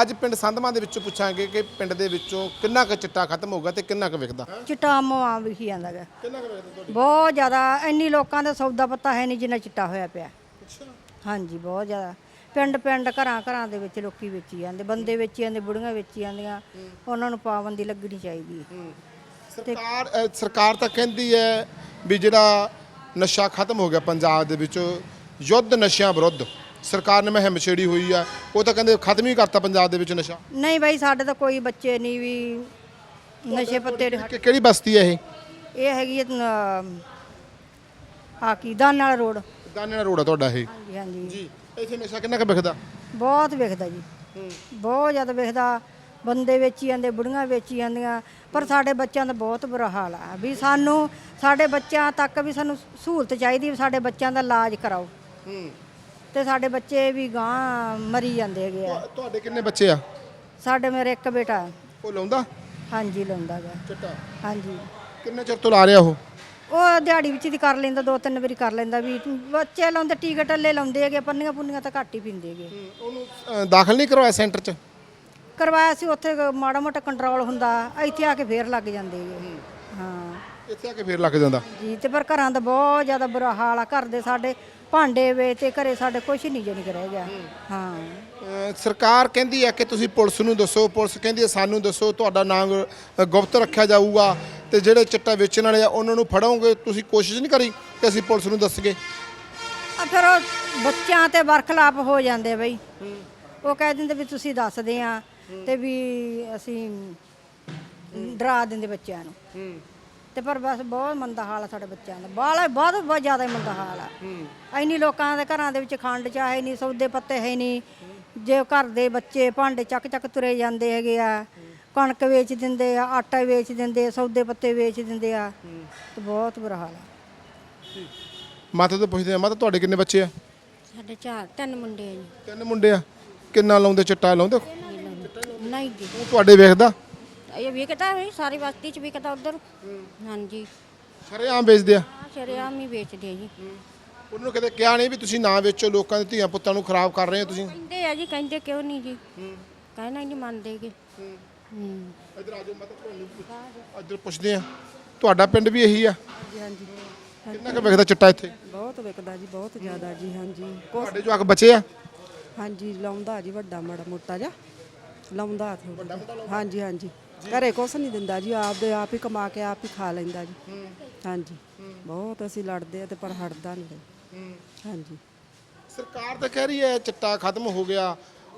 ਅੱਜ ਪਿੰਡ ਸੰਧਮਾ ਦੇ ਵਿੱਚੋਂ ਪੁੱਛਾਂਗੇ ਕਿ ਪਿੰਡ ਦੇ ਵਿੱਚੋਂ ਕਿੰਨਾ ਕੁ ਚਿੱਟਾ ਖਤਮ ਹੋਊਗਾ ਤੇ ਕਿੰਨਾ ਕੁ ਵਿਕਦਾ? ਚਿੱਟਾ ਮਵਾ ਵਿਖੀ ਜਾਂਦਾ ਗਾ। ਕਿੰਨਾ ਕੁ ਵਿਕਦਾ ਤੁਹਾਡੀ? ਬਹੁਤ ਜ਼ਿਆਦਾ ਇੰਨੀ ਲੋਕਾਂ ਦਾ ਸੌਦਾ ਪੱਤਾ ਹੈ ਨਹੀਂ ਜਿੰਨਾ ਚਿੱਟਾ ਹੋਇਆ ਪਿਆ। ਹਾਂਜੀ ਬਹੁਤ ਜ਼ਿਆਦਾ। ਪਿੰਡ ਪਿੰਡ ਘਰਾਂ ਘਰਾਂ ਦੇ ਵਿੱਚ ਲੋਕੀ ਵੇਚੀ ਜਾਂਦੇ ਬੰਦੇ ਵੇਚੀ ਜਾਂਦੇ ਬੁੜੀਆਂ ਵੇਚੀ ਜਾਂਦੀਆਂ। ਉਹਨਾਂ ਨੂੰ ਪਾਬੰਦੀ ਲੱਗਣੀ ਚਾਹੀਦੀ ਹੈ। ਸਰਕਾਰ ਅ, ਸਰਕਾਰ ਤਾਂ ਕਹਿੰਦੀ ਹੈ ਵੀ ਜਿਹੜਾ ਨਸ਼ਾ ਖਤਮ ਹੋ ਗਿਆ ਪੰਜਾਬ ਦੇ ਵਿੱਚ ਯੁੱਧ ਨਸ਼ਿਆਂ ਵਿਰੁੱਧ। ਸਰਕਾਰ ਨੇ ਮੁਹਿੰਮ ਛੇੜੀ ਹੋਈ ਆ ਉਹ ਤਾਂ ਕਹਿੰਦੇ ਖਤਮ ਹੀ ਕਰਤਾ ਪੰਜਾਬ ਦੇ ਵਿੱਚ ਨਸ਼ਾ। ਨਹੀਂ ਬਾਈ ਸਾਡੇ ਤਾਂ ਕੋਈ ਬੱਚੇ ਨਹੀਂ ਵੀ ਨਸ਼ੇ ਪੱਤੇ ਦੇ ਕਿ ਕਿਹੜੀ ਬਸਤੀ ਹੈ ਇਹ? ਇਹ ਹੈਗੀ ਆ ਕੀ ਦਾਨ ਵਾਲਾ ਰੋਡ। ਦਾਨੇ ਰੋਡ ਆ ਤੁਹਾਡਾ ਇਹ? ਹਾਂਜੀ ਹਾਂਜੀ। ਜੀ ਇੱਥੇ ਨਸ਼ਾ ਕਿੰਨਾ ਕੁ ਵਿਕਦਾ ਬਹੁਤ ਵਿਕਦਾ ਜੀ। ਬਹੁਤ ਜ਼ਿਆਦਾ ਵਿਕਦਾ ਬੰਦੇ ਵੇਚੀ ਜਾਂਦੇ ਬੁੜੀਆਂ ਵੇਚੀ ਜਾਂਦੀਆਂ। ਪਰ ਸਾਡੇ ਬੱਚਿਆਂ ਦਾ ਬਹੁਤ ਬੁਰਾ ਹਾਲ ਆ। ਵੀ ਸਾਨੂੰ ਸਾਡੇ ਬੱਚਿਆਂ ਤੱਕ ਵੀ ਸਾਨੂੰ ਸਹੂਲਤ ਚਾਹੀਦੀ ਵੀ ਸਾਡੇ ਬੱਚਿਆਂ ਦਾ ਇਲਾਜ ਕਰਾਓ। ਤੇ ਸਾਡੇ ਬੱਚੇ ਵੀ ਗਾਂ ਮਰੀ ਜਾਂਦੇ ਹੈਗੇ ਆ। ਤੁਹਾਡੇ ਕਿੰਨੇ ਬੱਚੇ ਆ? ਸਾਡੇ ਮੇਰੇ ਇੱਕ ਬੇਟਾ। ਉਹ ਲਾਉਂਦਾ? ਹਾਂਜੀ ਲਾਉਂਦਾ ਗਾ। ਚਿੱਟਾ। ਹਾਂਜੀ। ਕਿੰਨੇ ਚਿਰ ਤੋਂ ਲਾ ਰਿਹਾ ਉਹ? ਉਹ ਦਿਹਾੜੀ ਵਿੱਚ ਦੀ ਕਰ ਲੈਂਦਾ ਦੋ ਤਿੰਨ ਵਾਰੀ ਕਰ ਲੈਂਦਾ ਵੀ। ਬੱਚੇ ਲਾਉਂਦੇ ਟੀਕੇ ਟੱਲੇ ਲਾਉਂਦੇ ਹੈਗੇ ਪੰਨੀਆਂ ਪੁੰਨੀਆਂ ਤਾਂ ਘੱਟ ਹੀ ਪੀਂਦੇ ਹੈਗੇ। ਉਹਨੂੰ ਅ, ਦਾਖਲ ਨਹੀਂ ਕਰਵਾਇਆ ਸੈਂਟਰ 'ਚ? ਕਰਵਾਇਆ ਸੀ ਉੱਥੇ ਮਾੜਾ ਮੋਟਾ ਕੰਟਰੋਲ ਹੁੰਦਾ ਇੱਥੇ ਆ ਕੇ ਫੇਰ ਲੱਗ ਜਾਂਦੇ ਹੈਗੇ। ਹਾਂ। ਇੱਥੇ ਆ ਕੇ ਫੇਰ ਲੱਗ ਜਾਂਦਾ? ਜੀ ਤੇ ਪਰ ਘਰਾਂ ਦਾ ਬਹੁਤ ਜ਼ਿਆਦਾ ਬੁਰਾ ਹਾਲ ਆ ਘਰ ਦੇ ਸਾਡੇ ਭਾਂਡੇ ਵੇ ਤੇ ਘਰੇ ਸਾਡੇ ਕੁਝ ਨਹੀਂ ਜਣੀ ਰਹਿ ਗਿਆ। ਹਾਂ। ਸਰਕਾਰ ਕਹਿੰਦੀ ਹੈ ਕਿ ਤੁਸੀਂ ਪੁਲਿਸ ਨੂੰ ਦੱਸੋ ਪੁਲਿਸ ਕਹਿੰਦੀ ਹੈ ਸਾਨੂੰ ਦੱਸੋ ਤੁਹਾਡਾ ਨਾਮ ਅ, ਗੁਪਤ ਰੱਖਿਆ ਜਾਊਗਾ ਤੇ ਜਿਹੜੇ ਚਿੱਟਾ ਵੇਚਣ ਵਾਲੇ ਆ ਉਹਨਾਂ ਨੂੰ ਫੜੋਗੇ? ਤੁਸੀਂ ਕੋਸ਼ਿਸ਼ ਨਹੀਂ ਕਰੀ ਕਿ ਅਸੀਂ ਪੁਲਿਸ ਨੂੰ ਦੱਸਗੇ ਆ ਫਿਰ ਉਹ ਬੱਚਿਆਂ ਤੇ ਵਰਖਲਾਪ ਹੋ ਜਾਂਦੇ ਬਈ। ਉਹ ਕਹਿ ਦਿੰਦੇ ਵੀ ਤੁਸੀਂ ਦੱਸਦੇ ਆ ਤੇ ਵੀ ਅਸੀਂ ਡਰਾ ਦਿੰਦੇ ਬੱਚਿਆਂ ਨੂੰ। ਤੇ ਪਰ ਬਸ ਬਹੁਤ ਮੰਦਾ ਹਾਲ ਆ ਸਾਡੇ ਬੱਚਿਆਂ ਦਾ। ਬਾਲਾ ਬਹੁਤ ਬਹੁਤ ਜ਼ਿਆਦਾ ਹੀ ਮੰਦਾ ਹਾਲ ਆ। ਇੰਨੀ ਲੋਕਾਂ ਦੇ ਘਰਾਂ ਦੇ ਵਿੱਚ ਖੰਡ ਚਾਹ ਨਹੀਂ ਸੌਦੇ ਪੱਤੇ ਹੈ ਨਹੀਂ। ਜੇ ਘਰ ਦੇ ਬੱਚੇ ਭਾਂਡੇ ਚੱਕ ਚੱਕ ਤੁਰੇ ਜਾਂਦੇ ਹੈਗੇ ਆ ਕਣਕ ਵੇਚ ਦਿੰਦੇ ਆ ਆਟਾ ਵੇਚ ਦਿੰਦੇ ਆ ਸੌਦੇ ਪੱਤੇ ਵੇਚ ਦਿੰਦੇ ਆ ਤੇ ਬਹੁਤ ਬੁਰਾ ਹਾਲ ਆ। ਮਾਤਾ ਤੋਂ ਪੁੱਛਦੇ ਆ ਮਾਤਾ ਤੁਹਾਡੇ ਕਿੰਨੇ ਬੱਚੇ ਆ? ਸਾਡੇ ਚਾਰ ਤਿੰਨ ਮੁੰਡੇ ਆ ਜੀ। ਤਿੰਨ ਮੁੰਡੇ ਆ। ਕਿੰਨਾ ਲਾਉਂਦੇ ਚਿੱਟਾ ਲਾਉਂਦੇ? ਨਹੀਂ ਜੀ ਉਹ ਤੁਹਾਡੇ ਵੇਖਦਾ? ਇਹ ਵਿਕਦਾ ਹੈ ਸਾਰੀ ਬਸਤੀ ਚ ਵਿਕਦਾ ਉਧਰ। ਹਾਂਜੀ। ਸ਼ਰੇਆਮ ਵੇਚਦੇ ਆ? ਆ ਸ਼ਰੇਆਮ ਹੀ ਵੇਚਦੇ ਆ ਜੀ। ਉਹਨਾਂ ਨੂੰ ਕਦੇ ਕਿਹਾ ਨਹੀਂ ਵੀ ਤੁਸੀਂ ਨਾ ਵੇਚੋ ਲੋਕਾਂ ਦੇ ਧੀਆਂ ਪੁੱਤਾਂ ਨੂੰ ਖਰਾਬ ਕਰ ਰਹੇ ਹੋ ਤੁਸੀਂ? ਕਹਿੰਦੇ ਆ ਜੀ ਕਹਿੰਦੇ ਕਿਉਂ ਨਹੀਂ ਜੀ? ਕਹਿਣਾ ਹੀ ਨਹੀਂ ਮੰਨਦੇਗੇ ਹੂੰ। ਇੱਧਰ ਆ ਜਾਓ ਮਾਤਾ ਤੁਹਾਨੂੰ ਇੱਧਰ ਪੁੱਛਦੇ ਆ। ਤੁਹਾਡਾ ਪਿੰਡ ਵੀ ਇਹੀ ਆ? ਹਾਂਜੀ ਹਾਂਜੀ। ਕਿੰਨਾ ਕੁ ਵਿਕਦਾ ਚਿੱਟਾ ਇੱਥੇ? ਬਹੁਤ ਵਿਕਦਾ ਜੀ ਬਹੁਤ ਜ਼ਿਆਦਾ ਜੀ ਹਾਂਜੀ। ਤੁਹਾਡੇ ਜਵਾਕ ਬੱਚੇ ਆ? ਹਾਂਜੀ ਲਾਉਂਦਾ ਜੀ ਵੱਡਾ ਮਾੜਾ ਮੋਟਾ ਜਿਹਾ। ਲਾਉਂਦਾ ਥੋੜਾ ਹਾਂਜੀ ਹਾਂਜੀ। ਘਰੇ ਕੁਛ ਨਹੀਂ ਦਿੰਦਾ ਜੀ ਆਪਦੇ ਆਪ ਹੀ ਕਮਾ ਕੇ ਆਪ ਹੀ ਖਾ ਲੈਂਦਾ ਜੀ। ਹਾਂਜੀ। ਬਹੁਤ ਅਸੀਂ ਲੜਦੇ ਆ ਤੇ ਪਰ ਹਟਦਾ ਨਹੀਂ ਹਾਂਜੀ। ਸਰਕਾਰ ਤਾਂ ਕਹਿ ਰਹੀ ਹੈ ਚਿੱਟਾ ਖਤਮ ਹੋ ਗਿਆ।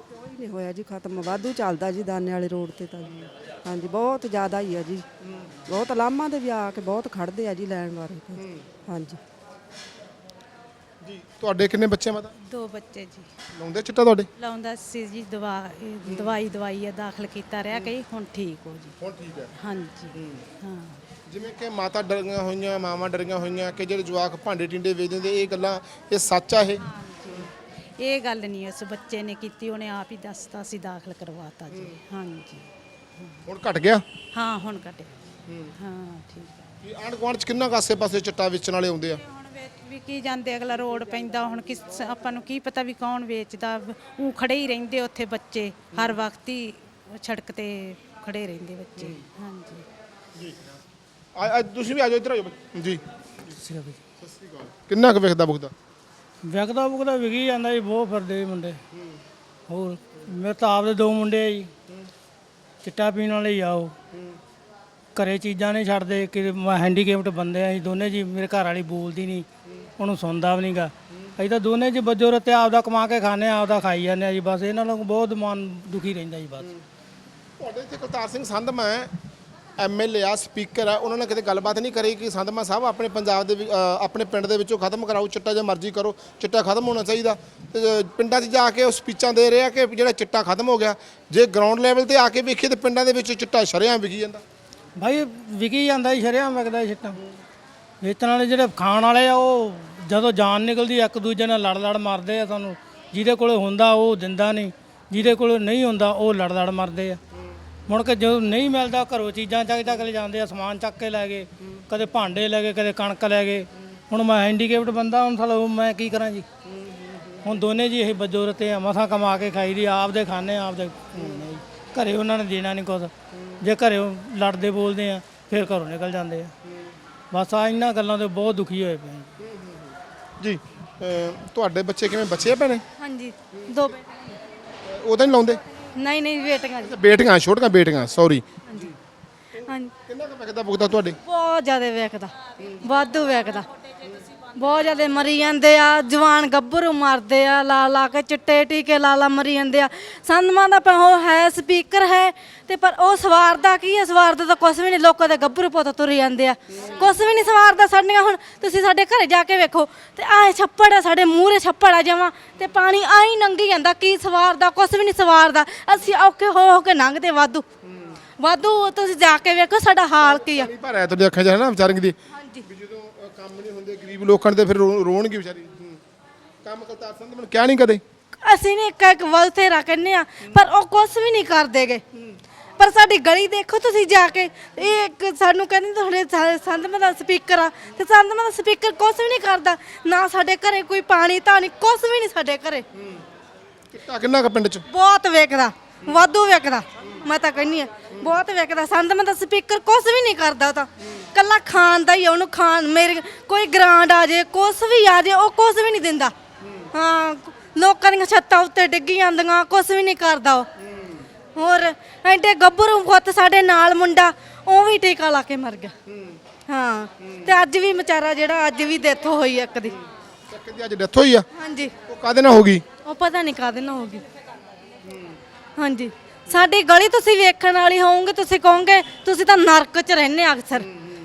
ਕੋਈ ਨਹੀਂ ਹੋਇਆ ਜੀ ਖਤਮ ਵਾਧੂ ਚੱਲਦਾ ਜੀ ਦਾਨੇ ਵਾਲੇ ਰੋਡ ਤੇ ਤਾਂ ਜੀ। ਹਾਂਜੀ ਬਹੁਤ ਜ਼ਿਆਦਾ ਹੀ ਆ ਜੀ। ਬਹੁਤ ਲਾਮਾਂ ਦੇ ਵੀ ਆ ਕੇ ਬਹੁਤ ਖੜਦੇ ਆ ਜੀ ਲੈਣ ਵਾਲੇ ਹਾਂਜੀ। ਜੀ ਤੁਹਾਡੇ ਕਿੰਨੇ ਬੱਚੇ ਮਾਤਾ? ਦੋ ਬੱਚੇ ਜੀ। ਲਾਉਂਦੇ ਚਿੱਟਾ ਤੁਹਾਡੇ? ਲਾਉਂਦਾ ਸੀ ਜੀ ਦਵਾ ਇਹ ਦਵਾਈ ਦਵਾਈ ਆ ਦਾਖਲ ਕੀਤਾ ਰਿਹਾ ਕਈ ਹੁਣ ਠੀਕ ਹੋ ਜੀ। ਹੁਣ ਠੀਕ ਹੈ। ਹਾਂਜੀ। ਹਾਂ। ਜਿਵੇਂ ਕਿ ਮਾਤਾ ਡਰੀਆਂ ਹੋਈਆਂ ਮਾਵਾਂ ਡਰੀਆਂ ਹੋਈਆਂ ਕਿ ਜਿਹੜੇ ਜਵਾਕ ਭਾਂਡੇ ਟਿੰਡੇ ਵੇਚ ਦਿੰਦੇ ਇਹ ਗੱਲਾਂ ਇਹ ਸੱਚ ਆ ਇਹ? ਇਹ ਗੱਲ ਨਹੀਂ ਉਸ ਬੱਚੇ ਨੇ ਕੀਤੀ ਉਹਨੇ ਆਪ ਹੀ ਦੱਸਤਾ ਸੀ ਦਾਖਲ ਕਰਵਾਤਾ ਜੀ। ਹਾਂਜੀ। ਹੁਣ ਘਟ ਗਿਆ? ਹਾਂ ਹੁਣ ਕੱਟੇ ਹਾਂ ਠੀਕ ਹੈ। ਵੀ ਆਂਢ ਗੁਆਂਢ ਚ ਕਿੰਨਾ ਕੁ ਆਸੇ-ਪਾਸੇ ਚਿੱਟਾ ਵੇਚਣ ਵਾਲੇ ਆਉਂਦੇ ਆ? ਹੁਣ ਵੇਚ ਵੀ ਕੀ ਜਾਂਦੇ ਅਗਲਾ ਰੋਡ ਪੈਂਦਾ ਹੁਣ ਕਿਸ ਆਪਾਂ ਨੂੰ ਕੀ ਪਤਾ ਵੀ ਕੌਣ ਵੇਚਦਾ ਉਹ ਖੜੇ ਹੀ ਰਹਿੰਦੇ ਉੱਥੇ ਬੱਚੇ ਹਰ ਵਕਤ ਹੀ ਸੜਕ ਤੇ ਖੜੇ ਰਹਿੰਦੇ ਬੱਚੇ। ਹਾਂਜੀ। ਆ- ਆ ਤੁਸੀਂ ਵੀ ਆ ਜਾਓ ਇੱਧਰ ਆ ਜਾਓ ਜੀ। ਸਤਿ ਸ਼੍ਰੀ ਅਕਾਲ ਕਿੰਨਾ ਕੁ ਵਿਕਦਾ ਬੁਕਦਾ ਵਿਕਦਾ ਬੁਕਦਾ ਵਿਕੀ ਜਾਂਦਾ ਜੀ ਬਹੁਤ ਫਿਰਦੇ ਜੀ ਮੁੰਡੇ। ਹੋਰ ਮੇਰੇ ਤਾਂ ਆਪਦੇ ਦੋ ਮੁੰਡੇ ਆ ਜੀ। ਚਿੱਟਾ ਪੀਣ ਵਾਲੇ ਹੀ ਆ ਉਹ। ਘਰੇ ਚੀਜ਼ਾਂ ਨਹੀਂ ਛੱਡਦੇ ਕਿ ਮੈਂ ਹੈਂਡੀਕੈਪਟ ਬੰਦੇ ਆ ਜੀ ਦੋਨੇ ਜੀ ਮੇਰੇ ਘਰ ਵਾਲੀ ਬੋਲਦੀ ਨਹੀਂ ਉਹਨੂੰ ਸੁਣਦਾ ਵੀ ਨਹੀਂਗਾ। ਅਸੀਂ ਤਾਂ ਦੋਨੇ ਜੀ ਬੱਜੋ ਰਤੇ ਆਪਦਾ ਕਮਾ ਕੇ ਖਾਣੇ ਆ ਆਪਦਾ ਖਾਈ ਜਾਂਦੇ ਆ ਜੀ ਬਸ ਇਹਨਾਂ ਨੂੰ ਬਹੁਤ ਮਨ ਦੁਖੀ ਰਹਿੰਦਾ ਜੀ ਬਸ। ਤੁਹਾਡੇ ਇੱਥੇ ਕਰਤਾਰ ਸਿੰਘ ਸੰਧਮਾ ਹੈ ਐਮਐਲਏ ਆ ਸਪੀਕਰ ਆ ਉਹਨਾਂ ਨੇ ਕਿਤੇ ਗੱਲਬਾਤ ਨਹੀਂ ਕਰੀ ਕਿ ਸੰਧਮਾ ਸਾਹਿਬ ਆਪਣੇ ਪੰਜਾਬ ਦੇ ਵੀ- ਅ, ਆਪਣੇ ਪਿੰਡ ਦੇ ਵਿੱਚੋਂ ਖਤਮ ਕਰਾਓ ਚਿੱਟਾ ਜੇ ਮਰਜ਼ੀ ਕਰੋ ਚਿੱਟਾ ਖਤਮ ਹੋਣਾ ਚਾਹੀਦਾ। ਤੇ ਅ, ਪਿੰਡਾਂ 'ਚ ਜਾ ਕੇ ਉਹ ਸਪੀਚਾਂ ਦੇ ਰਹੇ ਆ ਕਿ ਜਿਹੜਾ ਚਿੱਟਾ ਖਤਮ ਹੋ ਗਿਆ ਜੇ ਗਰਾਊਂਡ ਲੈਵਲ ਤੇ ਆ ਕੇ ਵੇਖੀਏ ਤੇ ਪਿੰਡਾਂ ਦੇ ਵਿੱਚ ਚਿੱਟਾ ਸ਼ਰੇਆਮ ਵਿਕੀ ਜਾਂਦਾ। ਭਾਈ ਵਿਕੀ ਜਾਂਦਾ ਜੀ ਸ਼ਰਿਆਮ ਵਿਕਦਾ ਜੀ ਛਿੱਟਾ ਵੇਚਣ ਵਾਲੇ ਜਿਹੜੇ ਖਾਣ ਵਾਲੇ ਆ, ਉਹ ਜਦੋਂ ਜਾਨ ਨਿਕਲਦੀ, ਇੱਕ ਦੂਜੇ ਨਾਲ ਲੜ ਲੜ ਮਰਦੇ ਆ ਸਾਨੂੰ। ਜਿਹਦੇ ਕੋਲ ਹੁੰਦਾ, ਉਹ ਦਿੰਦਾ ਨਹੀਂ। ਜਿਹਦੇ ਕੋਲ ਨਹੀਂ ਹੁੰਦਾ, ਉਹ ਲੜ ਲੜ ਮਰਦੇ ਆ। ਮੁੜ ਕੇ ਜਦੋਂ ਨਹੀਂ ਮਿਲਦਾ, ਘਰੋਂ ਚੀਜ਼ਾਂ ਚੱਕ ਚੱਕ ਲੈ ਜਾਂਦੇ ਆ, ਸਮਾਨ ਚੱਕ ਕੇ ਲੈ ਗਏ। ਕਦੇ ਭਾਂਡੇ ਲੈ ਗਏ, ਕਦੇ ਕਣਕ ਲੈ ਗਏ। ਹੁਣ ਮੈਂ ਹੈਂਡੀਕੈਪਟ ਬੰਦਾ, ਹੁਣ ਸਾਲਾ ਮੈਂ ਕੀ ਕਰਾਂ ਜੀ? ਹੁਣ ਦੋਨੇ ਜੀ ਇਹ ਬਜੋਰਤੇ ਆ, ਮਸਾਂ ਕਮਾ ਕੇ ਖਾਈ ਦੀ ਆਪਦੇ ਖਾਣੇ ਆਪਦੇ ਘੁੰਮਦੇ ਘਰੇ ਉਹਨਾਂ ਨੇ ਦੇਣਾ ਨਹੀਂ ਕੁਝ ਜੇ ਘਰੇ ਲੜਦੇ ਬੋਲਦੇ ਆ ਫਿਰ ਘਰੋਂ ਨਿਕਲ ਜਾਂਦੇ ਆ। ਬਸ ਆ ਇਹਨਾਂ ਗੱਲਾਂ ਤੋਂ ਬਹੁਤ ਦੁਖੀ ਹੋਏ ਪਏ ਆ। ਜੀ। ਅਹ ਤੁਹਾਡੇ ਬੱਚੇ ਕਿਵੇਂ ਬੱਚੇ ਆ ਭੈਣੇ? ਹਾਂਜੀ ਦੋ ਉਹ ਤਾਂ ਨਹੀਂ ਲਾਉਂਦੇ? ਨਹੀਂ ਨਹੀਂ ਬੇਟੀਆਂ ਜੀ। ਬੇਟੀਆਂ ਛੋਟੀਆਂ ਬੇਟੀਆਂ ਸੌਰੀ ਹਾਂਜੀ ਕਿੰਨਾ ਕੁ ਵਿਕਦਾ ਬੁਕਦਾ ਤੁਹਾਡੇ? ਬਹੁਤ ਜ਼ਿਆਦਾ ਵੇਖਦਾ ਵਾਧੂ ਵੇਖਦਾ। ਬਹੁਤ ਜ਼ਿਆਦਾ ਮਰੀ ਜਾਂਦੇ ਆ, ਜਵਾਨ ਗੱਭਰੂ ਮਰਦੇ ਆ, ਲਾ ਲਾ ਕੇ ਚਿੱਟੇ ਟੀਕੇ ਲਾ ਲਾ ਮਰੀ ਜਾਂਦੇ ਆ। ਸੰਦਮਾਂ ਦਾ ਉਹ ਹੈ ਸਪੀਕਰ ਹੈ ਤੇ ਪਰ ਉਹ ਸਵਾਰਦਾ ਕੀ ਹੈ? ਸਵਾਰਦਾ ਤਾਂ ਕੁਛ ਵੀ ਨਹੀਂ, ਲੋਕਾਂ ਦੇ ਗੱਭਰੂ ਪੁੱਤ ਤੁਰ ਜਾਂਦੇ ਆ। ਕੁਛ ਵੀ ਨਹੀਂ ਸਵਾਰਦਾ ਸਾਡੀਆਂ ਹੁਣ, ਤੁਸੀਂ ਸਾਡੇ ਘਰੇ ਜਾ ਕੇ ਵੇਖੋ, ਤੇ ਆਹ ਛੱਪੜ ਆ, ਸਾਡੇ ਮੂਹਰੇ ਛੱਪੜ ਆ ਜਮਾਂ, ਤੇ ਪਾਣੀ ਆਈ ਨੰਗੀ ਜਾਂਦਾ, ਕੀ ਸਵਾਰਦਾ, ਕੁਛ ਵੀ ਨਹੀਂ ਸਵਾਰਦਾ। ਅਸੀਂ ਔਖੇ ਹੋ ਹੋ ਕੇ ਲੰਘਦੇ ਵਾਧੂ। ਵਾਧੂ ਤੁਸੀਂ ਜਾ ਕੇ ਵੇਖੋ ਸਾਡਾ ਹਾਲ ਕੀ ਆ। ਨਹੀਂ ਭਰਿਆ ਤੁਹਾਡੀ ਅੱਖਾਂ 'ਚ ਹੈ ਨਾ ਵਿਚਾਰਿਆਂ ਦੀ ਹਾਂਜੀ। ਵੀ ਜਦੋਂ ਕੰਮ ਨਹੀਂ ਹੁੰਦੇ ਗਰੀਬ ਲੋਕਾਂ ਦੇ ਫਿਰ ਰੋ- ਰੋਣਗੇ ਵਿਚਾਰੀ। ਹੂੰ। ਕੰਮ ਕਰਤਾਰ ਸੰਧ ਮੈਨੂੰ ਕਿਹਾ ਨਹੀਂ ਕਦੇ। ਅਸੀਂ ਨੇ ਇੱਕ ਇੱਕ ਵਲਥੇਰਾ ਕਹਿੰਦੇ ਆ ਪਰ ਉਹ ਕੁਝ ਵੀ ਨਹੀਂ ਕਰਦੇਗੇ। ਪਰ ਸਾਡੀ ਗਲੀ ਦੇਖੋ ਤੁਸੀਂ ਜਾ ਕੇ ਇਹ ਇੱਕ ਸਾਨੂੰ ਕਹਿੰਦੇ ਤੁਹਾਡੇ ਸਾ- ਦਾ ਸਪੀਕਰ ਆ ਤੇ ਸੰਧਮਾ ਦਾ ਸਪੀਕਰ ਕੁਝ ਵੀ ਨਹੀਂ ਕਰਦਾ। ਨਾ ਸਾਡੇ ਘਰੇ ਕੋਈ ਪਾਣੀ ਧਾਣੀ ਕੁਝ ਵੀ ਨਹੀਂ ਸਾਡੇ ਘਰੇ। ਚਿੱਟਾ ਕਿੰਨਾ ਕੁ ਪਿੰਡ 'ਚ? ਬਹੁਤ ਵੇਖਦਾ। ਵਾਧੂ ਵੇਖਦਾ। ਮੈਂ ਤਾਂ ਕਹਿੰਨੀ ਆ ਬਹੁਤ ਵੇਖਦਾ। ਸੰਧਮਾ ਦਾ ਸਪੀਕਰ ਕੁਝ ਵੀ ਨਹੀਂ ਕਰਦਾ ਉਹ ਤਾਂ। ਕੱਲਾ ਖਾਣ ਦਾ ਹੀ ਆ, ਉਹਨੂੰ ਖਾਣ ਮੇਰੇ ਕੋਈ ਗ੍ਰਾਂਡ ਆ ਜੇ ਕੁਝ ਵੀ ਆ ਜੇ ਉਹ ਕੁਝ ਵੀ ਨਹੀਂ ਦਿੰਦਾ। ਹਾਂ ਲੋਕਾਂ ਦੀਆਂ ਛੱਤਾਂ ਉੱਤੇ ਡਿੱਗੀ ਜਾਂਦੀਆਂ ਕੁਝ ਵੀ ਨਹੀਂ ਕਰਦਾ ਉਹ। ਹੋਰ ਐਡੇ ਗੱਭਰੂ ਪੁੱਤ ਸਾਡੇ ਨਾਲ ਮੁੰਡਾ ਉਹ ਵੀ ਟੀਕਾ ਲਾ ਕੇ ਮਰ ਗਿਆ। ਹਾਂ ਤੇ ਅੱਜ ਵੀ ਵਿਚਾਰਾ ਜਿਹੜਾ ਅੱਜ ਵੀ ਡੈਥ ਹੋਈ ਆ ਇੱਕ ਦੀ। ਚੱਕ ਦੀ ਅੱਜ ਡੈਥ ਹੋਈ ਆ? ਹਾਂਜੀ। ਉਹ ਕਾਦੇ ਨਾਲ ਹੋ ਗਈ? ਉਹ ਪਤਾ ਨਹੀਂ ਕਾਹਦੇ ਨਾਲ ਹੋਗੀ ਹਾਂਜੀ। ਸਾਡੀ ਗਲੀ ਤੁਸੀਂ ਵੇਖਣ ਵਾਲੀ ਹੋਵੋਗੇ ਤੁਸੀਂ ਕਹੋਗੇ ਤੁਸੀਂ ਤਾਂ ਨਰਕ 'ਚ ਰਹਿੰਦੇ ਆ ਅਕਸਰ।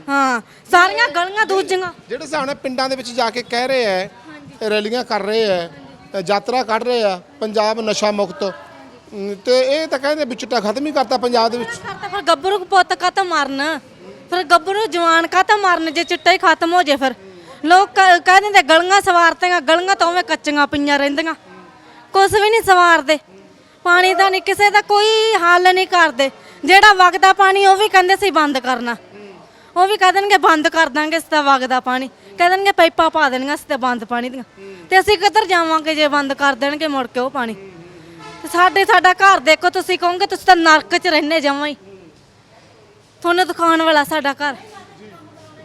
ਹਾਂ ਸਾਰੀਆਂ ਗਲੀਆਂ ਦੂਜੀਆਂ ਜਿਹੜੇ ਹਿਸਾਬ ਨਾਲ ਪਿੰਡਾਂ ਦੇ ਵਿੱਚ ਜਾ ਕੇ ਕਹਿ ਰਹੇ ਐ ਰੈਲੀਆਂ ਕਰ ਰਹੇ ਐ ਯਾਤਰਾ ਕੱਢ ਰਹੇ ਆ ਪੰਜਾਬ ਨਸ਼ਾ ਮੁਕਤ। ਤੇ ਇਹ ਤਾਂ ਕਹਿੰਦੇ ਵੀ ਚਿੱਟਾ ਖਤਮ ਹੀ ਕਰਤਾ ਪੰਜਾਬ ਦੇ ਵਿੱਚ। ਕਰਤਾ ਫਿਰ ਗੱਭਰੂ ਪੁੱਤ ਕਾ ਤਾਂ ਮਰਨ। ਫਿਰ ਗੱਭਰੂ ਜਵਾਨ ਕਾ ਤਾਂ ਮਰਨ ਜੇ ਚਿੱਟਾ ਹੀ ਖਤਮ ਹੋ ਜੇ ਫਿਰ। ਲੋਕ ਕ- ਕਹਿ ਦਿੰਦੇ ਗਲੀਆਂ ਸਵਾਰਤੀਆਂ ਗਲੀਆਂ ਤਾਂ ਉਵੇਂ ਕੱਚੀਆਂ ਪਈਆਂ ਰਹਿੰਦੀਆਂ। ਕੁਝ ਵੀ ਨਹੀਂ ਸਵਾਰਦੇ। ਪਾਣੀ ਦਾ ਨਹੀਂ ਕਿਸੇ ਦਾ ਕੋਈ ਹੱਲ ਨਹੀਂ ਕਰਦੇ। ਜਿਹੜਾ ਵਗਦਾ ਪਾਣੀ, ਉਹ ਵੀ ਕਹਿੰਦੇ ਸੀ ਬੰਦ ਕਰਨਾ। ਉਹ ਵੀ ਕਹਿ ਦੇਣਗੇ, ਬੰਦ ਕਰ ਦਾਂਗੇ ਇਸ ਦਾ ਵਗਦਾ ਪਾਣੀ। ਕਹਿ ਦੇਣਗੇ, ਪਾਈਪਾਂ ਪਾ ਦੇਣੀਆਂ ਇਸ ਤੇ ਬੰਦ ਪਾਣੀ ਦੀਆਂ। ਤੇ ਅਸੀਂ ਕਿੱਧਰ ਜਾਵਾਂਗੇ ਜੇ ਬੰਦ ਕਰ ਦੇਣਗੇ ਮੁੜ ਕੇ ਉਹ ਪਾਣੀ? ਤੇ ਸਾਡੇ, ਸਾਡਾ ਘਰ ਦੇਖੋ, ਤੁਸੀਂ ਕਹੋਗੇ, ਤੁਸੀਂ ਤਾਂ ਨਰਕ 'ਚ ਰਹਿੰਦੇ ਜਮਾਂ ਹੀ। ਤੁਹਾਨੂੰ ਦਿਖਾਉਣ ਵਾਲਾ ਸਾਡਾ ਘਰ।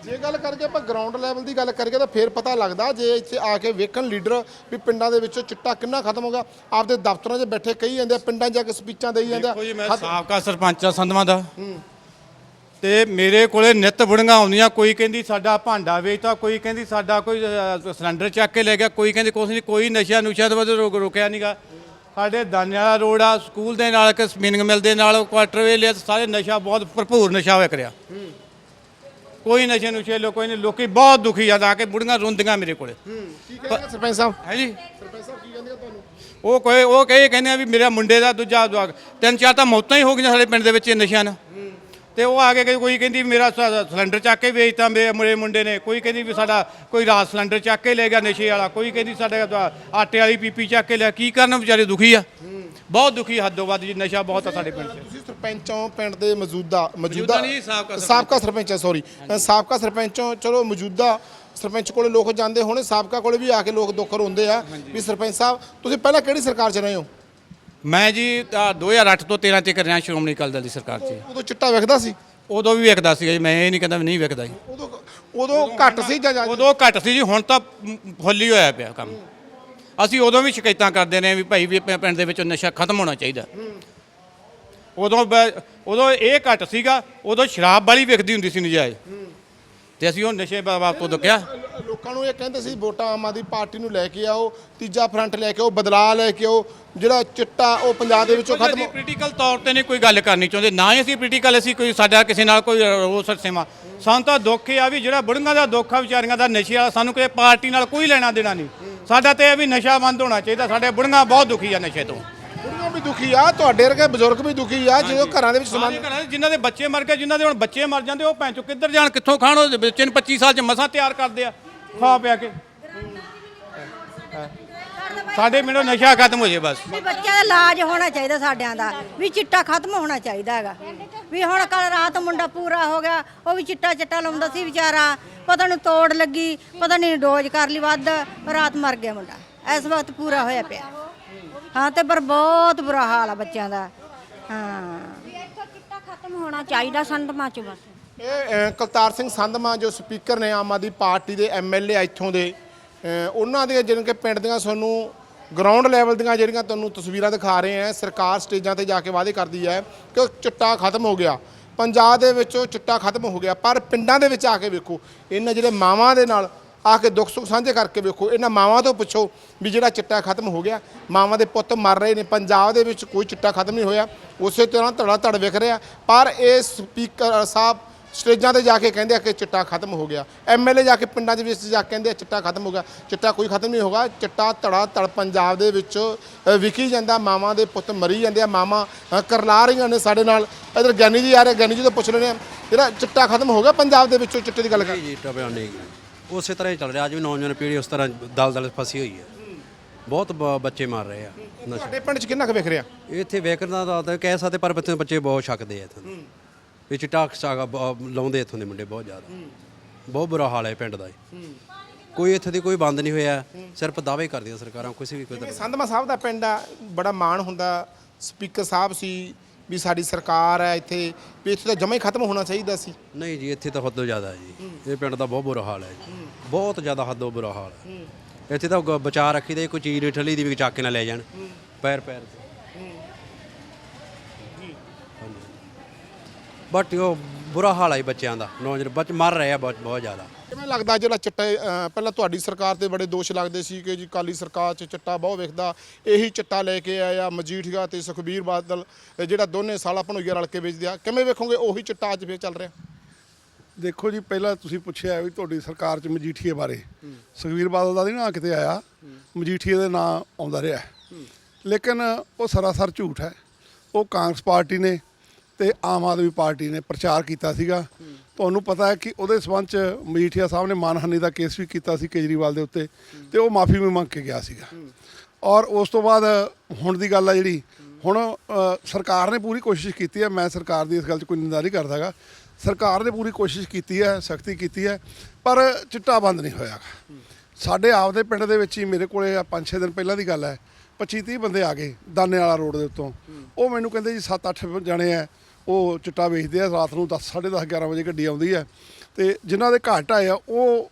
ਜੇ ਗੱਲ ਕਰਕੇ ਆਪਾਂ ਗਰਾਊਂਡ ਲੈਵਲ ਦੀ ਗੱਲ ਕਰਕੇ ਤਾਂ ਫੇਰ ਪਤਾ ਲੱਗਦਾ ਜੇ ਇੱਥੇ ਆ ਕੇ ਵੇਖਣ ਲੀਡਰ ਵੀ ਪਿੰਡਾਂ ਦੇ ਵਿੱਚੋਂ ਚਿੱਟਾ ਕਿੰਨਾ ਖਤਮ ਹੋ ਗਿਆ। ਆਪਦੇ ਦਫ਼ਤਰਾਂ 'ਚ ਬੈਠੇ ਕਹੀ ਜਾਂਦੇ ਆ ਪਿੰਡਾਂ 'ਚ ਜਾ ਕੇ ਸਪੀਚਾਂ ਦੇਈ ਜਾਂਦੇ ਆ। ਦੇਖੋ ਜੀ ਮੈਂ ਸਾਬਕਾ ਸਰਪੰਚ ਆ ਸੰਧਵਾਂ ਦਾ। ਤੇ ਮੇਰੇ ਕੋਲੇ ਨਿੱਤ ਬੁੜੀਆਂ ਆਉਂਦੀਆਂ ਕੋਈ ਕਹਿੰਦੀ ਸਾਡਾ ਭਾਂਡਾ ਵੇਚਤਾ ਕੋਈ ਕਹਿੰਦੀ ਸਾਡਾ ਕੋਈ ਅ, ਸਿਲੰਡਰ ਚੱਕ ਕੇ ਲੈ ਗਿਆ ਕੋਈ ਕਹਿੰਦੀ ਕੁਛ ਨਹੀਂ ਕੋਈ ਨਸ਼ਾ ਨੁਸ਼ਾ ਤੋਂ ਰੁਕ ਰੁਕਿਆ ਨਹੀਂਗਾ ਸਾਡੇ ਦਾਨੇ ਵਾਲਾ ਰੋਡ ਆ ਸਕੂਲ ਦੇ ਨਾਲ ਕਿ ਸਪਿਨਿੰਗ ਮਿਲ ਦੇ ਨਾਲ ਕੁਆਟਰ ਵੇਲੇ ਸਾਰੇ ਨਸ਼ਾ ਬਹੁਤ ਭਰਪੂਰ ਨਸ਼ਾ ਹੋਇਆ ਕਰਿਆ ਕੋਈ ਨਸ਼ੇ ਨੁਸ਼ੇ ਲੋ ਕੋਈ ਨਹੀਂ ਲੋਕੀ ਬਹੁਤ ਦੁਖੀ ਆ ਆ ਕੇ ਬੁੜੀਆਂ ਰੋਂਦੀਆਂ ਮੇਰੇ ਕੋਲੇ। ਕੀ ਕਹਿੰਦੇ ਸਰਪੰਚ ਸਾਹਿਬ? ਹੈ ਜੀ ਸਰਪੰਚ ਸਾਹਿਬ ਕੀ ਕਹਿੰਦੇ ਆ ਤੁਹਾਨੂੰ? ਉਹ ਕੋਈ ਉਹ ਕਹੇ ਕਹਿੰਦੇ ਆ ਵੀ ਮੇਰਾ ਮੁੰਡੇ ਦਾ ਦੂਜਾ ਜਵਾਕ ਤਿੰਨ ਚਾਰ ਤਾਂ ਮੌਤਾਂ ਹੀ ਹੋ ਗਈਆਂ ਸਾਡੇ ਪਿੰਡ ਦੇ ਵਿੱਚ ਇਹ ਨਸ਼ਿਆਂ ਨਾਲ। ਤੇ ਉਹ ਆ ਕੇ ਕਹੇ- ਕੋਈ ਕਹਿੰਦੀ ਵੀ ਮੇਰਾ ਸ- ਸਿਲੰਡਰ ਚੱਕ ਕੇ ਵੇਚਤਾ ਮੇਰੇ ਮੇਰੇ ਮੁੰਡੇ ਨੇ। ਕੋਈ ਕਹਿੰਦੀ ਵੀ ਸਾਡਾ ਕੋਈ ਰਾਤ ਸਿਲੰਡਰ ਚੱਕ ਕੇ ਲੈ ਗਿਆ ਨਸ਼ੇ ਵਾਲਾ। ਕੋਈ ਕਹਿੰਦੀ ਸਾਡੇ ਆਟੇ ਵਾਲੀ ਪੀਪੀ ਚੱਕ ਕੇ ਲਿਆ। ਕੀ ਕਰਨ ਵਿਚਾਰੇ ਦੁਖੀ ਆ? ਬਹੁਤ ਦੁਖੀ ਹੱਦੋਂ ਵੱਧ ਜੀ। ਨਸ਼ਾ ਬਹੁਤ ਆ ਸਾਡੇ ਪਿੰਡ 'ਚ। ਤੁਸੀਂ ਸਰਪੰਚੋਂ ਪਿੰਡ ਦੇ ਮੌਜੂਦਾ ਮੌਜੂਦਾ ਨਹੀਂ, ਸਾਬਕਾ ਸਰਪੰਚ। ਸਾਬਕਾ ਸਰਪੰਚ ਹੈ ਸੌਰੀ ਸਾਬਕਾ ਸਰਪੰਚੋਂ ਚਲੋ ਮੌਜੂਦਾ ਸਰਪੰਚ ਕੋਲੇ ਲੋਕ ਜਾਂਦੇ ਹੋਣੇ। ਸਾਬਕਾ ਕੋਲੇ ਵੀ ਆ ਕੇ ਲੋਕ ਦੁੱਖ ਰੋਂਦੇ ਆ ਵੀ ਸਰਪੰਚ ਸਾਹਿਬ ਤੁਸੀਂ ਪਹਿਲਾਂ ਕਿਹੜੀ ਸਰਕਾਰ 'ਚ ਰਹੇ ਹੋ? ਮੈਂ ਜੀ ਆਹ 2008 ਤੋਂ 13 ਤੱਕ ਰਿਹਾ ਸ਼੍ਰੋਮਣੀ ਅਕਾਲੀ ਦਲ ਦੀ ਸਰਕਾਰ 'ਚ ਉਦੋਂ ਚਿੱਟਾ ਵਿਖਦਾ ਸੀ? ਉਦੋਂ ਵੀ ਵੇਖਦਾ ਸੀਗਾ ਜੀ ਮੈਂ ਇਹ ਨਹੀਂ ਕਹਿੰਦਾ ਵੀ ਨਹੀਂ ਵੇਖਦਾ ਜੀ। ਉਦੋਂ ਉਦੋਂ ਘੱਟ ਸੀ ਜਾਂ ਜ਼ਿਆਦਾ? ਉਦੋਂ ਘੱਟ ਸੀ ਜੀ ਹੁਣ ਤਾਂ ਫੁੱਲੀ ਹੋਇਆ ਪਿਆ ਕੰਮ। ਅਸੀਂ ਉਦੋਂ ਵੀ ਸ਼ਿਕਾਇਤਾਂ ਕਰਦੇ ਰਹੇ ਵੀ ਭਾਈ ਵੀ ਆਪਣੇ ਪਿੰਡ ਦੇ ਵਿੱਚੋਂ ਨਸ਼ਾ ਖਤਮ ਹੋਣਾ ਚਾਹੀਦਾ। ਉਦੋਂ ਬ- ਉਦੋਂ ਇਹ ਘੱਟ ਸੀਗਾ ਉਦੋਂ ਸ਼ਰਾਬ ਵਾਲੀ ਵਿਕਦੀ ਹੁੰਦੀ ਸੀ ਨਜਾਇਜ਼। ਤੇ ਅਸੀਂ ਉਹ ਨਸ਼ੇ ਬਾਬਤ ਤੋਂ ਦੁਕਿਆ ਲੋਕਾਂ ਨੂੰ ਇਹ ਕਹਿੰਦੇ ਸੀ ਵੋਟਾਂ ਆਮ ਆਦਮੀ ਪਾਰਟੀ ਨੂੰ ਲੈ ਕੇ ਆਓ ਤੀਜਾ ਫਰੰਟ ਲੈ ਕੇ ਆਓ ਬਦਲਾਅ ਲੈ ਕੇ ਆਓ ਜਿਹੜਾ ਚਿੱਟਾ ਉਹ ਪੰਜਾਬ ਦੇ ਵਿੱਚੋਂ ਖਤਮ ਅਸੀਂ ਪੋਲੀਟੀਕਲ ਤੌਰ ਤੇ ਨਹੀਂ ਕੋਈ ਗੱਲ ਕਰਨੀ ਚਾਹੁੰਦੇ। ਨਾ ਹੀ ਅਸੀਂ ਪੋਲੀਟੀਕਲ ਅਸੀਂ ਕੋਈ ਸਾਡਾ ਕਿਸੇ ਨਾਲ ਕੋਈ ਰੋਸ ਸੇਵਾ। ਸਾਨੂੰ ਤਾਂ ਦੁੱਖ ਇਹ ਆ ਵੀ ਜਿਹੜਾ ਬੁੜੀਆਂ ਦਾ ਦੁੱਖ ਆ ਵਿਚਾਰੀਆਂ ਦਾ ਨਸ਼ੇ ਵਾਲਾ ਸਾਨੂੰ ਕਿਸੇ ਪਾਰਟੀ ਨਾਲ ਕੋਈ ਲੈਣਾ ਦੇਣਾ ਨਹੀਂ। ਸਾਡਾ ਤੇ ਇਹ ਵੀ ਨਸ਼ਾ ਬੰਦ ਹੋਣਾ ਚਾਹੀਦਾ ਸਾਡੇ ਬੁੜੀਆਂ ਬਹੁਤ ਦੁਖੀ ਆ ਨਸ਼ੇ ਤੋਂ। ਬੁੜੀਆਂ ਵੀ ਦੁਖੀ ਆ ਤੁਹਾਡੇ ਵਰਗੇ ਬਜ਼ੁਰਗ ਵੀ ਦੁਖੀ ਆ ਜਦੋਂ ਘਰਾਂ ਦੇ ਵਿੱਚ ਸਮਾਨ ਜਿਨ੍ਹਾਂ ਦੇ ਬੱਚੇ ਮਰ ਗਏ ਜਿਨ੍ਹਾਂ ਦੇ ਹੁਣ ਬੱਚੇ ਮਰ ਜਾਂਦੇ ਉਹ ਭੈਣ ਚੋ ਕਿੱਧਰ ਜਾਣ ਕਿੱਥੋਂ ਖਾਣ ਉਹ ਬੱਚੇ ਨੂੰ 25 ਸਾਲ ਚ ਮਸਾਂ ਤਿਆਰ ਕਰਦੇ ਆ ਖਾ ਪਿਆ ਕੇ। ਸਾਡੇ ਮੈਨੂੰ ਨਸ਼ਾ ਖਤਮ ਹੋ ਜੇ ਬਸ। ਵੀ ਬੱਚਿਆਂ ਦਾ ਇਲਾਜ ਹੋਣਾ ਚਾਹੀਦਾ ਸਾਡਿਆਂ ਦਾ ਵੀ ਚਿੱਟਾ ਖਤਮ ਹੋਣਾ ਚਾਹੀਦਾ ਹੈਗਾ। ਵੀ ਹੁਣ ਕੱਲ ਰਾਤ ਮੁੰਡਾ ਪੂਰਾ ਹੋ ਗਿਆ ਉਹ ਵੀ ਚਿੱਟਾ ਚਿੱਟਾ ਲਾਉਂਦਾ ਸੀ ਵਿਚਾਰਾ ਪਤਾ ਨਹੀਂ ਤੋੜ ਲੱਗੀ ਪਤਾ ਨਹੀਂ ਡੋਜ਼ ਕਰ ਲਈ ਵੱਧ ਰਾਤ ਮਰ ਗਿਆ ਮੁੰਡਾ ਇਸ ਵਕਤ ਪੂਰਾ ਹੋਇਆ ਪਿਆ। ਹਾਂ ਤੇ ਪਰ ਬਹੁਤ ਬੁਰਾ ਹਾਲ ਆ ਬੱਚਿਆਂ ਦਾ। ਹਾਂ। ਇੱਥੋਂ ਚਿੱਟਾ ਖਤਮ ਹੋਣਾ ਚਾਹੀਦਾ ਸੰਦਮਾ ਚ ਬਸ। ਇਹ ਅ, ਕੁਲਤਾਰ ਸਿੰਘ ਸੰਧਮਾ ਜੋ ਸਪੀਕਰ ਨੇ ਆਮ ਆਦਮੀ ਪਾਰਟੀ ਦੇ ਐਮਐਲਏ ਇੱਥੋਂ ਦੇ ਅ, ਉਹਨਾਂ ਦੀਆਂ ਜਿਹੜੀਆਂ ਕਿ ਪਿੰਡ ਦੀਆਂ ਤੁਹਾਨੂੰ ਗਰਾਊਂਡ ਲੈਵਲ ਦੀਆਂ ਜਿਹੜੀਆਂ ਤੁਹਾਨੂੰ ਤਸਵੀਰਾਂ ਦਿਖਾ ਰਹੇ ਆ ਸਰਕਾਰ ਸਟੇਜਾਂ ਤੇ ਜਾ ਕੇ ਵਾਅਦੇ ਕਰਦੀ ਹੈ ਕਿ ਚਿੱਟਾ ਖਤਮ ਹੋ ਗਿਆ। ਪੰਜਾਬ ਦੇ ਵਿੱਚੋਂ ਚਿੱਟਾ ਖਤਮ ਹੋ ਗਿਆ ਪਰ ਪਿੰਡਾਂ ਦੇ ਵਿੱਚ ਆ ਕੇ ਵੇਖੋ ਇਹਨਾਂ ਜਿਹੜੇ ਮਾਵਾਂ ਦੇ ਨਾਲ ਆ ਕੇ ਦੁੱਖ ਸੁੱਖ ਸਾਂਝੇ ਕਰਕੇ ਵੇਖੋ ਇਹਨਾਂ ਮਾਵਾਂ ਤੋਂ ਪੁੱਛੋ ਵੀ ਜਿਹੜਾ ਚਿੱਟਾ ਖਤਮ ਹੋ ਗਿਆ। ਮਾਵਾਂ ਦੇ ਪੁੱਤ ਮਰ ਰਹੇ ਨੇ ਪੰਜਾਬ ਦੇ ਵਿੱਚ ਕੋਈ ਚਿੱਟਾ ਖਤਮ ਨਹੀਂ ਹੋਇਆ। ਉਸੇ ਤਰ੍ਹਾਂ ਧੜਾ ਧੜ ਵਿਖ ਰਿਹਾ। ਪਰ ਇਹ ਸਪੀਕਰ ਸਾਹਿਬ ਸਟੇਜਾਂ ਤੇ ਜਾ ਕੇ ਕਹਿੰਦੇ ਆ ਕਿ ਚਿੱਟਾ ਖਤਮ ਹੋ ਗਿਆ। ਐਮਐਲਏ ਜਾ ਕੇ ਪਿੰਡਾਂ ਦੇ ਵਿੱਚ ਜਾ ਕੇ ਕਹਿੰਦੇ ਆ ਚਿੱਟਾ ਖਤਮ ਹੋ ਗਿਆ। ਚਿੱਟਾ ਕੋਈ ਖਤਮ ਨਹੀਂ ਹੋਗਾ। ਚਿੱਟਾ ਧੜਾ ਧੜ ਪੰਜਾਬ ਦੇ ਵਿੱਚ ਅ, ਵਿਕੀ ਜਾਂਦਾ। ਮਾਵਾਂ ਦੇ ਪੁੱਤ ਮਰੀ ਜਾਂਦੇ ਆ। ਮਾਵਾਂ ਕਰਲਾ ਰਹੀਆਂ ਨੇ ਸਾਡੇ ਨਾਲ। ਇਧਰ ਗਿਆਨੀ ਜੀ ਆ ਰਹੇ। ਗਿਆਨੀ ਜੀ ਤੋਂ ਪੁੱਛ ਲੈਣੇ ਆ ਜਿਹੜਾ ਚਿੱਟਾ ਖਤਮ ਹੋ ਗਿਆ ਪੰਜਾਬ ਦੇ ਵਿੱਚੋਂ ਚਿੱਟੇ ਦੀ ਗੱਲ ਕਰ। ਜੀ ਟਪਿਆ ਨਹੀਂ ਉਸੇ ਤਰ੍ਹਾਂ ਹੀ ਚੱਲ ਰਿਹਾ। ਅੱਜ ਵੀ ਨੌਜਵਾਨ ਪੀੜ੍ਹੀ ਉਸ ਤਰ੍ਹਾਂ ਦਲ ਦਲ ਫਸੀ ਹੋਈ ਹੈ। ਬਹੁਤ ਬ- ਬੱਚੇ ਮਰ ਰਹੇ ਆ ਨਸ਼ਾ। ਤੁਹਾਡੇ ਪਿੰਡ 'ਚ ਕਿੰਨਾ ਕੁ ਵਿਖ ਰਿਹਾ? ਇੱਥੇ ਵੇਖਣਾ ਦਾ ਤਾਂ ਕਹਿ ਸਕਦੇ ਪਰ ਬੱਚੇ ਬੱਚੇ ਬਹੁਤ ਛਕਦੇ ਆ ਇੱਥੋਂ। ਵੀ ਚਿੱਟਾ ਸਾਗਾ ਲਾਉਂਦੇ ਇੱਥੋਂ ਦੇ ਮੁੰਡੇ ਬਹੁਤ ਜ਼ਿਆਦਾ। ਬਹੁਤ ਬੁਰਾ ਹਾਲ ਹੈ ਪਿੰਡ ਦਾ ਇਹ। ਕੋਈ ਇੱਥੇ ਦੀ ਕੋਈ ਬੰਦ ਨਹੀਂ ਹੋਇਆ। ਸਿਰਫ ਦਾਅਵੇ ਕਰਦੀਆਂ ਸਰਕਾਰਾਂ ਕਿਸੇ ਵੀ ਕੋਈ ਸੰਧਮਾ ਸਾਹਿਬ ਦਾ ਪਿੰਡ ਆ ਬੜਾ ਮਾਣ ਹੁੰਦਾ। ਸਪੀਕਰ ਸਾਹਿਬ ਸੀ ਵੀ ਸਾਡੀ ਸਰਕਾਰ ਹੈ ਇੱਥੇ ਵੀ ਇੱਥੇ ਤਾਂ ਜਮਾ ਹੀ ਖਤਮ ਹੋਣਾ ਚਾਹੀਦਾ ਸੀ। ਨਹੀਂ ਜੀ ਇੱਥੇ ਤਾਂ ਹੱਦੋਂ ਜ਼ਿਆਦਾ ਹੈ। ਜੀ ਇਹ ਪਿੰਡ ਦਾ ਬਹੁਤ ਬੁਰਾ ਹਾਲ ਹੈ ਜੀ। ਬਹੁਤ ਜ਼ਿਆਦਾ ਹੱਦੋਂ ਬੁਰਾ ਹਾਲ ਹੈ। ਇੱਥੇ ਤਾਂ ਗ- ਬਚਾ ਰੱਖੀ ਦੇ ਕੋਈ ਚੀਜ਼ ਠੱਲੀ ਦੀ ਵੀ ਚੱਕ ਕੇ ਨਾ ਲੈ ਜਾਣ। ਪੈਰ ਪੈਰ ਤੇ। ਬਟ ਉਹ ਬੁਰਾ ਹਾਲ ਹੈ ਜੀ ਬੱਚਿਆਂ ਦਾ। ਨੌਜਵਾਨ ਬੱਚ ਮਰ ਰਹੇ ਆ ਬਹੁਤ ਬਹੁਤ ਜ਼ਿਆਦਾ। ਕਿਵੇਂ ਲੱਗਦਾ ਜਿਹੜਾ ਚਿੱਟਾ ਪਹਿਲਾਂ ਤੁਹਾਡੀ ਸਰਕਾਰ ਤੇ ਬੜੇ ਦੋਸ਼ ਲੱਗਦੇ ਸੀ ਕਿ ਜੀ ਕਾਲੀ ਸਰਕਾਰ 'ਚ ਚਿੱਟਾ ਬਹੁਤ ਵੇਖਦਾ, ਇਹੀ ਚਿੱਟਾ ਲੈ ਕੇ ਆਇਆ ਮਜੀਠੀਆ ਤੇ ਸੁਖਬੀਰ ਬਾਦਲ ਜਿਹੜਾ ਦੋਨੇ ਸਾਲਾ ਭਣੋਈਆ ਰਲ ਕੇ ਵੇਚਦੇ ਆ, ਕਿਵੇਂ ਵੇਖੋਗੇ ਉਹੀ ਚਿੱਟਾ ਅੱਜ ਫੇਰ ਚੱਲ ਰਿਹਾ? ਦੇਖੋ ਜੀ, ਪਹਿਲਾਂ ਤੁਸੀਂ ਪੁੱਛਿਆ ਵੀ ਤੁਹਾਡੀ ਸਰਕਾਰ 'ਚ ਮਜੀਠੀਏ ਬਾਰੇ। ਸੁਖਬੀਰ ਬਾਦਲ ਦਾ ਨਹੀਂ ਨਾਂ ਕਿਤੇ ਆਇਆ, ਮਜੀਠੀਏ ਦੇ ਨਾਂ ਆਉਂਦਾ ਰਿਹਾ। ਲੇਕਿਨ ਉਹ ਸਰਾਸਰ ਝੂਠ ਹੈ। ਉਹ ਕਾਂਗਰਸ ਪਾਰਟੀ ਨੇ ਤੇ ਆਮ ਆਦਮੀ ਪਾਰਟੀ ਨੇ ਪ੍ਰਚਾਰ ਕੀਤਾ ਸੀਗਾ। ਤੁਹਾਨੂੰ ਪਤਾ ਹੈ ਕਿ ਉਹਦੇ ਸਬੰਧ 'ਚ ਮਜੀਠੀਆ ਸਾਹਿਬ ਨੇ ਮਾਨਹਾਨੀ ਦਾ ਕੇਸ ਵੀ ਕੀਤਾ ਸੀ ਕੇਜਰੀਵਾਲ ਦੇ ਉੱਤੇ ਤੇ ਉਹ ਮਾਫੀ ਵੀ ਮੰਗ ਕੇ ਗਿਆ ਸੀਗਾ। ਔਰ ਉਸ ਤੋਂ ਬਾਅਦ ਹੁਣ ਦੀ ਗੱਲ ਆ ਜਿਹੜੀ, ਹੁਣ ਸਰਕਾਰ ਨੇ ਪੂਰੀ ਕੋਸ਼ਿਸ਼ ਕੀਤੀ ਹੈ, ਮੈਂ ਸਰਕਾਰ ਦੀ ਇਸ ਗੱਲ 'ਚ ਕੋਈ ਨਿੰਦਾ ਨਹੀਂ ਕਰਦਾਗਾ ਸਰਕਾਰ ਨੇ ਪੂਰੀ ਕੋਸ਼ਿਸ਼ ਕੀਤੀ ਹੈ, ਸਖਤੀ ਕੀਤੀ ਹੈ, ਪਰ ਚਿੱਟਾ ਬੰਦ ਨਹੀਂ ਹੋਇਆ ਸਾਡੇ ਆਪਦੇ ਪਿੰਡ ਦੇ ਵਿੱਚ ਹੀ ਮੇਰੇ ਕੋਲੇ 5-6 ਦਿਨ ਪਹਿਲਾਂ ਦੀ ਗੱਲ ਹੈ 25-30 ਬੰਦੇ ਆ ਗਏ ਦਾਨੇ ਵਾਲਾ ਰੋਡ ਦੇ ਉੱਤੋਂ। ਉਹ ਮੈਨੂੰ ਕਹਿੰਦੇ ਜੀ 7-8 ਜਣੇ ਆ ਉਹ ਚਿੱਟਾ ਵੇਚਦੇ ਆ, ਰਾਤ ਨੂੰ 10 10:30 11 ਵਜੇ ਗੱਡੀ ਆਉਂਦੀ ਹੈ ਤੇ ਜਿਨ੍ਹਾਂ ਦੇ ਘਾਟ ਆਏ ਆ, ਉਹ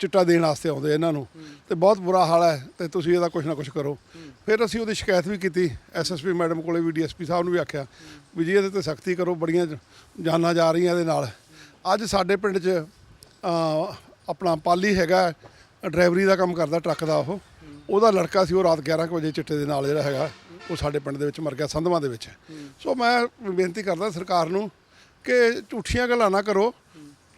ਚਿੱਟਾ ਦੇਣ ਵਾਸਤੇ ਆਉਂਦੇ ਆ ਇਹਨਾਂ ਨੂੰ। ਤੇ ਬਹੁਤ ਬੁਰਾ ਹਾਲ ਹੈ ਤੇ ਤੁਸੀਂ ਇਹਦਾ ਕੁਝ ਨਾ ਕੁਝ ਕਰੋ। ਫਿਰ ਅਸੀਂ ਉਹਦੀ ਸ਼ਿਕਾਇਤ ਵੀ ਕੀਤੀ ਐਸਐਸਪੀ ਮੈਡਮ ਕੋਲੇ ਵੀ ਡੀਐਸਪੀ ਸਾਹਿਬ ਨੂੰ ਵੀ ਆਖਿਆ ਵੀ ਜੀ ਇਹਦੇ ਤੇ ਸਖਤੀ ਕਰੋ, ਬੜੀਆਂ ਜਾਨਾਂ ਜਾ ਰਹੀਆਂ ਇਹਦੇ ਨਾਲ। ਅੱਜ ਸਾਡੇ ਪਿੰਡ 'ਚ ਆਪਣਾ ਪਾਲੀ ਹੈਗਾ, ਡਰਾਈਵਰੀ ਦਾ ਕੰਮ ਕਰਦਾ, ਟਰੱਕ ਦਾ ਉਹ। ਉਹਦਾ ਲੜਕਾ ਸੀ, ਉਹ ਰਾਤ 11 ਕੁ ਵਜੇ ਚਿੱਟੇ ਦੇ ਨਾਲ ਜਿਹੜਾ ਹੈਗਾ। ਉਹ ਸਾਡੇ ਪਿੰਡ ਦੇ ਵਿੱਚ ਮਰ ਗਿਆ, ਸੰਧਵਾਂ ਦੇ ਵਿੱਚ। ਸੋ ਮੈਂ ਬੇਨਤੀ ਕਰਦਾ ਸਰਕਾਰ ਨੂੰ ਕਿ ਝੂਠੀਆਂ ਗੱਲਾਂ ਨਾ ਕਰੋ।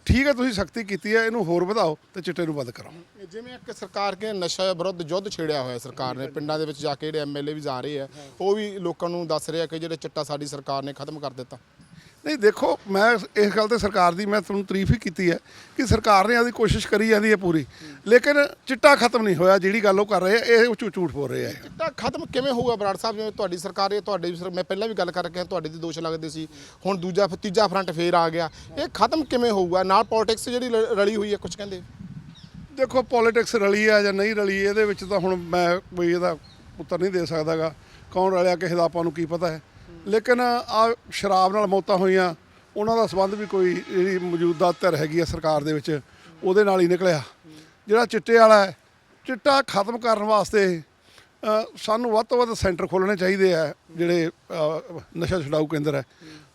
ਠੀਕ ਹੈ, ਤੁਸੀਂ ਸਖਤੀ ਕੀਤੀ ਹੈ, ਇਹਨੂੰ ਹੋਰ ਵਧਾਓ ਤੇ ਚਿੱਟੇ ਨੂੰ ਬੰਦ ਕਰਾਓ। ਜਿਵੇਂ ਇੱਕ ਸਰਕਾਰ ਕੇ ਨਸ਼ਾ ਵਿਰੁੱਧ ਯੁੱਧ ਛੇੜਿਆ ਹੋਇਆ ਸਰਕਾਰ ਨੇ, ਪਿੰਡਾਂ ਦੇ ਵਿੱਚ ਜਾ ਕੇ ਜਿਹੜੇ ਐਮਐਲਏ ਵੀ ਜਾ ਰਹੇ ਆ, ਉਹ ਵੀ ਲੋਕਾਂ ਨੂੰ ਦੱਸ ਰਹੇ ਆ ਕਿ ਜਿਹੜੇ ਚਿੱਟਾ ਸਾਡੀ ਸਰਕਾਰ ਨੇ ਖਤਮ ਕਰ ਦਿੱਤਾ। ਨਹੀਂ ਦੇਖੋ ਮੈਂ ਇਸ ਗੱਲ ਤੇ ਸਰਕਾਰ ਦੀ ਮੈਂ ਤੁਹਾਨੂੰ ਤਾਰੀਫ ਹੀ ਕੀਤੀ ਹੈ ਕਿ ਸਰਕਾਰ ਨੇ ਆਦੀ ਕੋਸ਼ਿਸ਼ ਕਰੀ ਜਾਂਦੀ ਹੈ ਪੂਰੀ। ਲੇਕਿਨ ਚਿੱਟਾ ਖਤਮ ਨਹੀਂ ਹੋਇਆ ਜਿਹੜੀ ਗੱਲ ਉਹ ਕਰ ਰਹੇ ਆ ਇਹ ਝੂਠ ਝੂਠ ਬੋਲ ਰਹੇ ਆ। ਚਿੱਟਾ ਖਤਮ ਕਿਵੇਂ ਹੋਊਗਾ ਬਰਾੜ ਸਾਹਿਬ? ਜਿਵੇਂ ਤੁਹਾਡੀ ਸਰਕਾਰ ਹੈ ਤੁਹਾਡੇ ਮੈਂ ਪਹਿਲਾਂ ਵੀ ਗੱਲ ਕਰ ਰਿਹਾ ਤੁਹਾਡੇ ਤੇ ਦੋਸ਼ ਲੱਗਦੇ ਸੀ। ਹੁਣ ਦੂਜਾ ਤੀਜਾ ਫਰੰਟ ਫੇਰ ਆ ਗਿਆ। ਇਹ ਖਤਮ ਕਿਵੇਂ ਹੋਊਗਾ? ਨਾਲ ਪੋਲਿਟਿਕਸ ਜਿਹੜੀ ਰਲੀ ਹੋਈ ਹੈ ਕੁਝ ਕਹਿੰਦੇ? ਦੇਖੋ ਪੋਲਿਟਿਕਸ ਰਲੀ ਆ ਜਾਂ ਨਹੀਂ ਰਲੀ ਇਹਦੇ ਵਿੱਚ ਤਾਂ ਹੁਣ ਮੈਂ ਕੋਈ ਇਹਦਾ ਉੱਤਰ ਨਹੀਂ ਦੇ ਸਕਦਾਗਾ। ਕੌਣ ਰਲਿਆ ਕਿਸੇ ਦਾ ਆਪਾਂ ਨੂੰ ਕੀ ਪਤਾ ਹੈ। ਲੇਕਿਨ ਆ ਸ਼ਰਾਬ ਨਾਲ ਮੌਤਾਂ ਹੋਈਆਂ, ਉਹਨਾਂ ਦਾ ਸੰਬੰਧ ਵੀ ਕੋਈ ਜਿਹੜੀ ਮੌਜੂਦਾ ਧਿਰ ਹੈਗੀ ਆ ਸਰਕਾਰ ਦੇ ਵਿੱਚ, ਉਹਦੇ ਨਾਲ ਹੀ ਨਿਕਲਿਆ। ਜਿਹੜਾ ਚਿੱਟੇ ਵਾਲਾ ਹੈ, ਚਿੱਟਾ ਖਤਮ ਕਰਨ ਵਾਸਤੇ ਸਾਨੂੰ ਵੱਧ ਤੋਂ ਵੱਧ ਸੈਂਟਰ ਖੋਲ੍ਹਣੇ ਚਾਹੀਦੇ ਆ, ਜਿਹੜੇ ਨਸ਼ਾ ਛਡਾਊ ਕੇਂਦਰ ਹੈ,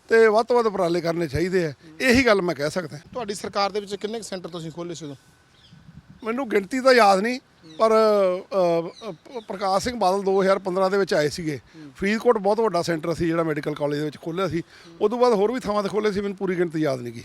ਤੇ ਵੱਧ ਤੋਂ ਵੱਧ ਉਪਰਾਲੇ ਕਰਨੇ ਚਾਹੀਦੇ ਆ। ਇਹੀ ਗੱਲ ਮੈਂ ਕਹਿ ਸਕਦਾ। ਤੁਹਾਡੀ ਸਰਕਾਰ ਦੇ ਵਿੱਚ ਕਿੰਨੇ ਸੈਂਟਰ ਤੁਸੀਂ ਖੋਲ੍ਹੇ ਸੀ ਉਦੋਂ? ਮੈਨੂੰ ਗਿਣਤੀ ਤਾਂ ਯਾਦ ਨਹੀਂ ਪਰ ਅ, ਅ, ਪ੍ਰਕਾਸ਼ ਸਿੰਘ ਬਾਦਲ 2015 ਦੇ ਵਿੱਚ ਆਏ ਸੀਗੇ। ਫਰੀਦਕੋਟ ਬਹੁਤ ਵੱਡਾ ਸੈਂਟਰ ਸੀ ਜਿਹੜਾ ਮੈਡੀਕਲ ਕਾਲਜ ਦੇ ਵਿੱਚ ਖੋਲ੍ਹਿਆ ਸੀ। ਉਦੋਂ ਬਾਅਦ ਹੋਰ ਵੀ ਥਾਵਾਂ ਤੇ ਖੋਲ੍ਹੇ ਸੀ ਮੈਨੂੰ ਪੂਰੀ ਗਿਣਤੀ ਯਾਦ ਨਹੀਂ ਗੀ।